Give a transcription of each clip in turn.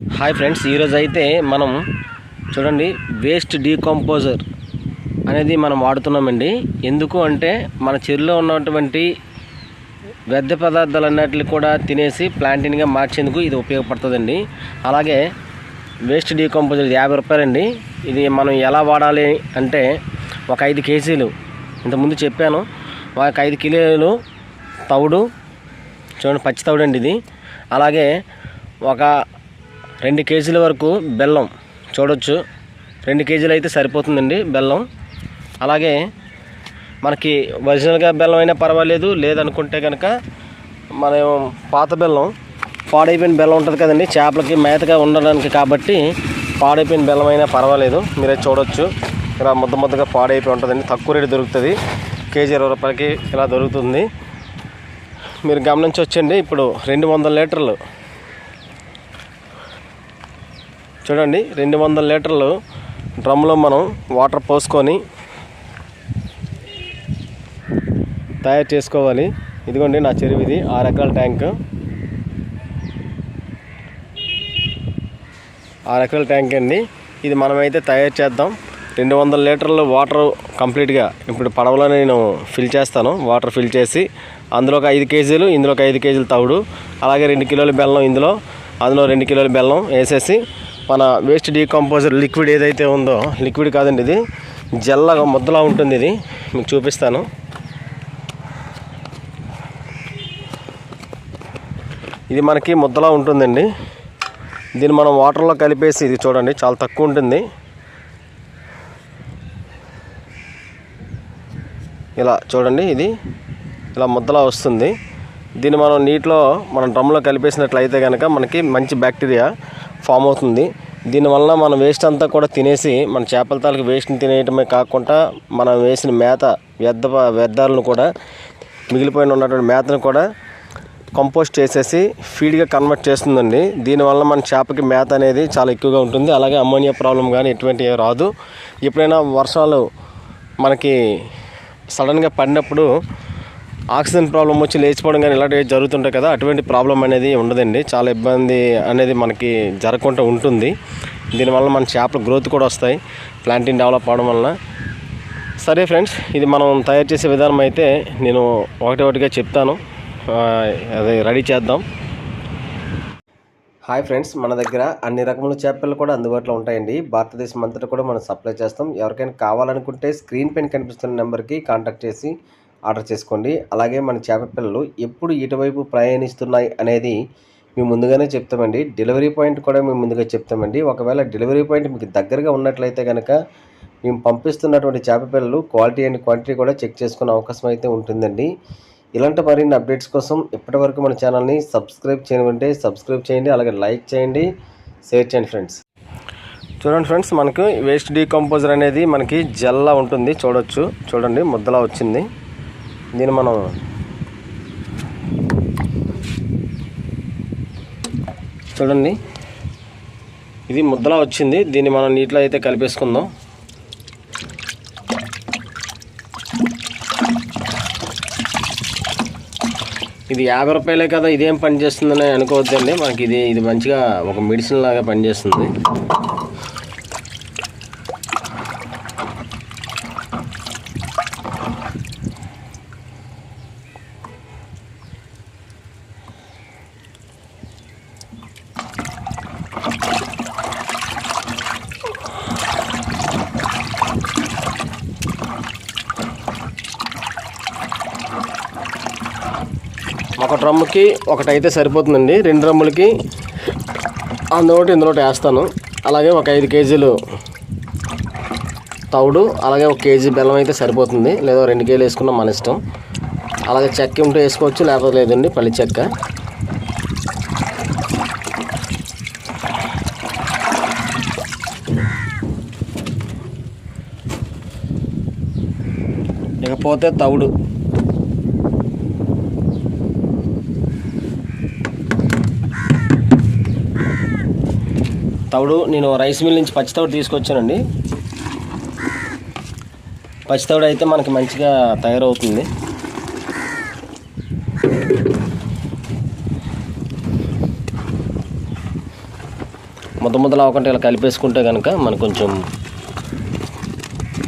Hi friends ఈరోజు అయితే మనం చూడండి వేస్ట్ డీకంపోజర్ అనేది మనం వాడుతున్నామండి. ఎందుకు అంటే మన చెరువులో ఉన్నటువంటి వ్యర్థ పదార్థాలన్నిటిని కూడా తినేసి ప్లాంటిన్గా మార్చేందుకు ఇది ఉపయోగపడుతుందండి. అలాగే వేస్ట్ డీకంపోజర్ యాభై రూపాయలండి. ఇది మనం ఎలా వాడాలి అంటే ఒక ఐదు కేజీలు ఇంతకుముందు చెప్పాను ఒక ఐదు కిలోలు తవుడు చూడండి పచ్చి తవుడు అండి ఇది. అలాగే ఒక రెండు కేజీల వరకు బెల్లం చూడొచ్చు. రెండు కేజీలు అయితే సరిపోతుందండి బెల్లం. అలాగే మనకి ఒరిజినల్గా బెల్లం అయినా పర్వాలేదు లేదనుకుంటే కనుక మనం పాత బెల్లం పాడైపోయిన బెల్లం ఉంటుంది కదండి చేపలకి మేతగా ఉండడానికి కాబట్టి పాడైపోయిన బెల్లం అయినా పర్వాలేదు మీరే చూడొచ్చు. ఇలా ముద్ద ముద్దగా పాడైపోయి ఉంటుందండి తక్కువ రేటు దొరుకుతుంది. కేజీ ఇరవై రూపాయలకి ఇలా దొరుకుతుంది. మీరు గమనించవచ్చండి ఇప్పుడు రెండు వందల లీటర్లు చూడండి రెండు వందల లీటర్లు డ్రమ్లో మనం వాటర్ పోసుకొని తయారు చేసుకోవాలి. ఇదిగోండి నా చెరువు ఇది ఆరు ఎకరాల ట్యాంక్. ఆరు ఎకరాల ట్యాంక్ అండి. ఇది మనమైతే తయారు చేద్దాం. రెండు వందల లీటర్లు వాటర్ కంప్లీట్గా ఇప్పుడు పడవలో నేను ఫిల్ చేస్తాను. వాటర్ ఫిల్ చేసి అందులో ఒక ఐదు కేజీలు ఇందులో ఒక ఐదు కేజీలు తవుడు అలాగే రెండు కిలోల బెల్లం ఇందులో అందులో రెండు కిలోల బెల్లం వేసేసి మన వేస్ట్ డీకంపోజర్ లిక్విడ్ ఏదైతే ఉందో లిక్విడ్ కాదండి ఇది జల్లగా ముద్దలా ఉంటుంది ఇది. మీకు చూపిస్తాను. ఇది మనకి ముద్దలా ఉంటుందండి. దీన్ని మనం వాటర్లో కలిపేసి ఇది చూడండి చాలా తక్కువ ఉంటుంది. ఇలా చూడండి ఇది ఇలా ముద్దలా వస్తుంది. దీన్ని మనం నీటిలో మనం డ్రమ్లో కలిపేసినట్లయితే కనుక మనకి మంచి బ్యాక్టీరియా ఫామ్ అవుతుంది. దీనివల్ల మనం వేస్ట్ అంతా కూడా తినేసి మన చేపల తాలూకు వేస్ట్ని తినేయటమే కాకుండా మనం వేసిన మేత వ్యర్థ వ్యర్థాలను కూడా మిగిలిపోయిన ఉన్నటువంటి మేతను కూడా కంపోస్ట్ చేసేసి ఫీడ్గా కన్వర్ట్ చేస్తుందండి. దీనివల్ల మన చేపకి మేత అనేది చాలా ఎక్కువగా ఉంటుంది. అలాగే అమ్మోనియా ప్రాబ్లం కానీ ఎటువంటివి రాదు. ఎప్పుడైనా వర్షాలు మనకి సడన్గా పడినప్పుడు ఆక్సిజన్ ప్రాబ్లం వచ్చి లేచిపోవడం కానీ ఇలాంటివి జరుగుతుంటాయి కదా అటువంటి ప్రాబ్లం అనేది ఉండదండి. చాలా ఇబ్బంది అనేది మనకి జరగకుండా ఉంటుంది. దీనివల్ల మన చేపల గ్రోత్ కూడా వస్తాయి. ప్లాంటింగ్ డెవలప్ అవడం వలన. సరే ఫ్రెండ్స్ ఇది మనం తయారు చేసే విధానం అయితే నేను ఒకటి ఒకటిగా చెప్తాను. అది రెడీ చేద్దాం. హాయ్ ఫ్రెండ్స్ మన దగ్గర అన్ని రకముల చేపలు కూడా అందుబాటులో ఉంటాయండి. భారతదేశం అంతటా కూడా మనం సప్లై చేస్తాం. ఎవరికైనా కావాలనుకుంటే స్క్రీన్ పైన కనిపిస్తున్న నెంబర్కి కాంటాక్ట్ చేసి ఆర్డర్ చేసుకోండి. అలాగే మన చేపపిల్లలు ఎప్పుడు ఇటువైపు ప్రయాణిస్తున్నాయి అనేది మేము ముందుగానే చెప్తామండి. డెలివరీ పాయింట్ కూడా మేము ముందుగా చెప్తామండి. ఒకవేళ డెలివరీ పాయింట్ మీకు దగ్గరగా ఉన్నట్లయితే కనుక మేము పంపిస్తున్నటువంటి చేపపిల్లలు క్వాలిటీ అండ్ క్వాంటిటీ కూడా చెక్ చేసుకునే అవకాశం అయితే ఉంటుందండి. ఇలాంటి మరిన్ని అప్డేట్స్ కోసం ఇప్పటివరకు మన ఛానల్ని సబ్స్క్రైబ్ చేయమంటే సబ్స్క్రైబ్ చేయండి. అలాగే లైక్ చేయండి. షేర్ చేయండి ఫ్రెండ్స్. చూడండి ఫ్రెండ్స్ మనకు వేస్ట్ డీకంపోజర్ అనేది మనకి జల్లా ఉంటుంది. చూడొచ్చు. చూడండి ముద్దలా వచ్చింది. దీన్ని మనం చూడండి. ఇది ముద్దలా వచ్చింది. దీన్ని మనం నీటిలో అయితే కలిపేసుకుందాం. ఇది యాభై రూపాయలే కదా ఇదేం పని చేస్తుందని అనుకోవద్దండి. మనకి ఇది ఇది మంచిగా ఒక మెడిసిన్ లాగా పనిచేస్తుంది. ఒక డ్రమ్ముకి ఒకటైతే సరిపోతుందండి. రెండు డ్రమ్ములకి అందులోటి ఇందులోటి వేస్తాను. అలాగే ఒక ఐదు కేజీలు తౌడు అలాగే ఒక కేజీ బెల్లం అయితే సరిపోతుంది. లేదా రెండు కేజీలు వేసుకున్నా మన ఇష్టం. అలాగే చెక్క ఉంటే వేసుకోవచ్చు లేకపోతే లేదండి పల్లి చెక్క. ఇకపోతే తౌడు. తవుడు నేను రైస్ మిల్ నుంచి పచ్చి తవుడు తీసుకొచ్చానండి. పచ్చి తవుడు అయితే మనకి మంచిగా తయారవుతుంది. ముద్ద ముద్దలు అవ్వకుండా ఇలా కలిపేసుకుంటే కనుక మనకు కొంచెం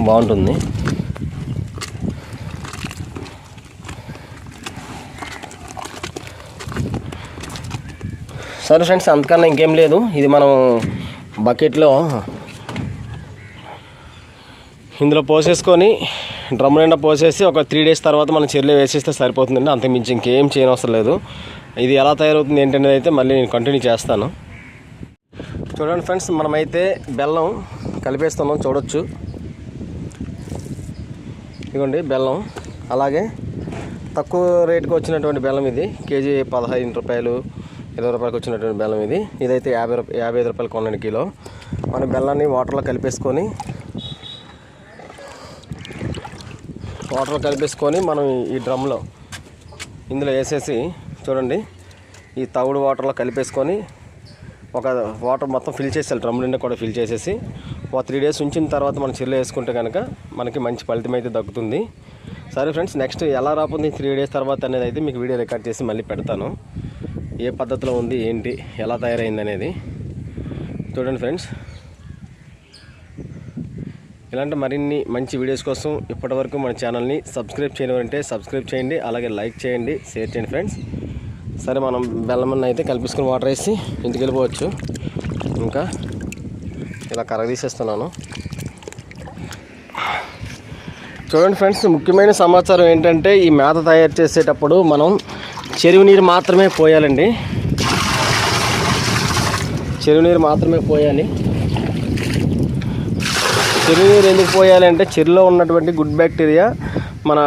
బాగుంటుంది. సరే ఫ్రెండ్స్ అంతకన్నా ఇంకేం లేదు. ఇది మనం బకెట్లో ఇందులో పోసేసుకొని డ్రమ్ నిండా పోసేసి ఒక త్రీ డేస్ తర్వాత మనం చెర్లో వేసేస్తే సరిపోతుందండి. అంతకు మించి ఇంకేం చేయనవసరం లేదు. ఇది ఎలా తయారవుతుంది ఏంటనేది అయితే మళ్ళీ నేను కంటిన్యూ చేస్తాను. చూడండి ఫ్రెండ్స్ మనమైతే బెల్లం కలిపేస్తున్నాం చూడొచ్చు. ఇదిగోండి బెల్లం. అలాగే తక్కువ రేటుకి వచ్చినటువంటి బెల్లం ఇది. కేజీ పదహైదు రూపాయలు. ఇరవై రూపాయలకు వచ్చినటువంటి బెల్లం ఇది. ఇదైతే యాభై రూపాయ యాభై ఐదు రూపాయలు కొన్నాను కిలో. మన బెల్లాన్ని వాటర్లో కలిపేసుకొని వాటర్లో కలిపేసుకొని మనం ఈ డ్రమ్లో ఇందులో వేసేసి చూడండి ఈ తవుడు వాటర్లో కలిపేసుకొని ఒక వాటర్ మొత్తం ఫిల్ చేసేయాలి. డ్రమ్ నిండా కూడా ఫిల్ చేసేసి ఒక త్రీ డేస్ ఉంచిన తర్వాత మనం చెల్లు వేసుకుంటే కనుక మనకి మంచి ఫలితం అయితే దక్కుతుంది. సరే ఫ్రెండ్స్ నెక్స్ట్ ఎలా రాపుంది త్రీ డేస్ తర్వాత అనేది అయితే మీకు వీడియో రికార్డ్ చేసి మళ్ళీ పెడతాను. ఏ పద్ధతిలో ఉంది ఏంటి ఎలా తయారైంది అనేది చూడండి ఫ్రెండ్స్. ఇలాంటి మరిన్ని మంచి వీడియోస్ కోసం ఇప్పటివరకు మన ఛానల్ని సబ్స్క్రైబ్ చేయనివారంటే సబ్స్క్రైబ్ చేయండి అలాగే లైక్ చేయండి షేర్ చేయండి ఫ్రెండ్స్. సరే మనం బెల్లమన్న అయితే కలిపేసుకుని వాటర్ వేసి ఇంటికి వెళ్ళిపోవచ్చు. ఇంకా ఇలా కరగదీసేస్తున్నాను. చూడండి ఫ్రెండ్స్ ముఖ్యమైన సమాచారం ఏంటంటే ఈ మేత తయారు చేసేటప్పుడు మనం చెరువు నీరు మాత్రమే పోయాలండి. చెరువు నీరు మాత్రమే పోయాలి. చెరువు నీరు ఎందుకు పోయాలి అంటే చెరువులో ఉన్నటువంటి గుడ్ బ్యాక్టీరియా మన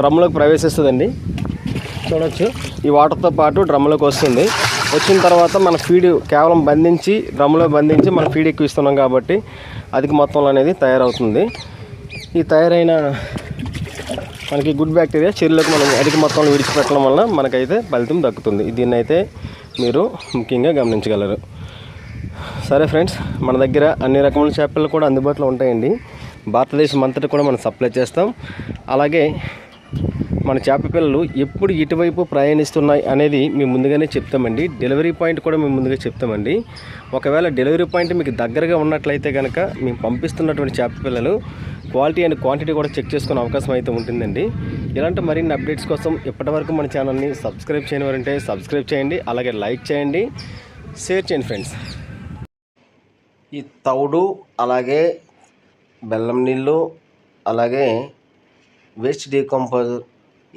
డ్రమ్లోకి ప్రవేశిస్తుందండి. చూడవచ్చు ఈ వాటర్తో పాటు డ్రమ్లోకి వస్తుంది. వచ్చిన తర్వాత మన ఫీడ్ కేవలం బంధించి డ్రమ్లో బంధించి మనం ఫీడ్ ఎక్కువ ఇస్తున్నాం కాబట్టి అధిక మొత్తంలో అనేది తయారవుతుంది. ఈ తయారైన మనకి గుడ్ బ్యాక్టీరియా చెరువులకు మనం అధిక మొత్తంలో విడిచిపెట్టడం వలన మనకైతే ఫలితం దక్కుతుంది. దీన్ని అయితే మీరు ముఖ్యంగా గమనించగలరు. సరే ఫ్రెండ్స్ మన దగ్గర అన్ని రకముల చేపలు కూడా అందుబాటులో ఉంటాయండి. భారతదేశం అంతటా కూడా మనం సప్లై చేస్తాం. అలాగే మన చేప పిల్లలు ఎప్పుడు ఇటువైపు ప్రయాణిస్తున్నాయి అనేది మేము ముందుగానే చెప్తామండి. డెలివరీ పాయింట్ కూడా మేము ముందుగా చెప్తామండి. ఒకవేళ డెలివరీ పాయింట్ మీకు దగ్గరగా ఉన్నట్లయితే కనుక మేము పంపిస్తున్నటువంటి చేప పిల్లలు క్వాలిటీ అండ్ క్వాంటిటీ కూడా చెక్ చేసుకునే అవకాశం అయితే ఉంటుందండి. ఇలాంటి మరిన్ని అప్డేట్స్ కోసం ఇప్పటివరకు మన ఛానల్ని సబ్స్క్రైబ్ చేయని వారంటే సబ్స్క్రైబ్ చేయండి అలాగే లైక్ చేయండి షేర్ చేయండి ఫ్రెండ్స్. ఈ తౌడు అలాగే బెల్లం నీళ్ళు అలాగే వేస్ట్ డీకంపోజర్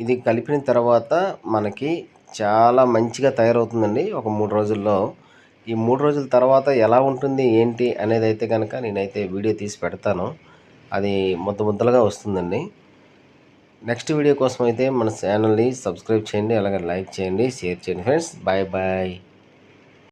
ఇది కలిపిన తర్వాత మనకి చాలా మంచిగా తయారవుతుందండి ఒక మూడు రోజుల్లో. ఈ మూడు రోజుల తర్వాత ఎలా ఉంటుంది ఏంటి అనేది అయితే కనుక నేనైతే వీడియో తీసి పెడతాను. అది ముద్ద ముద్దలుగా వస్తుందండి. నెక్స్ట్ వీడియో కోసం అయితే మన ఛానల్ని సబ్స్క్రైబ్ చేయండి అలాగే లైక్ చేయండి షేర్ చేయండి ఫ్రెండ్స్. Bye bye.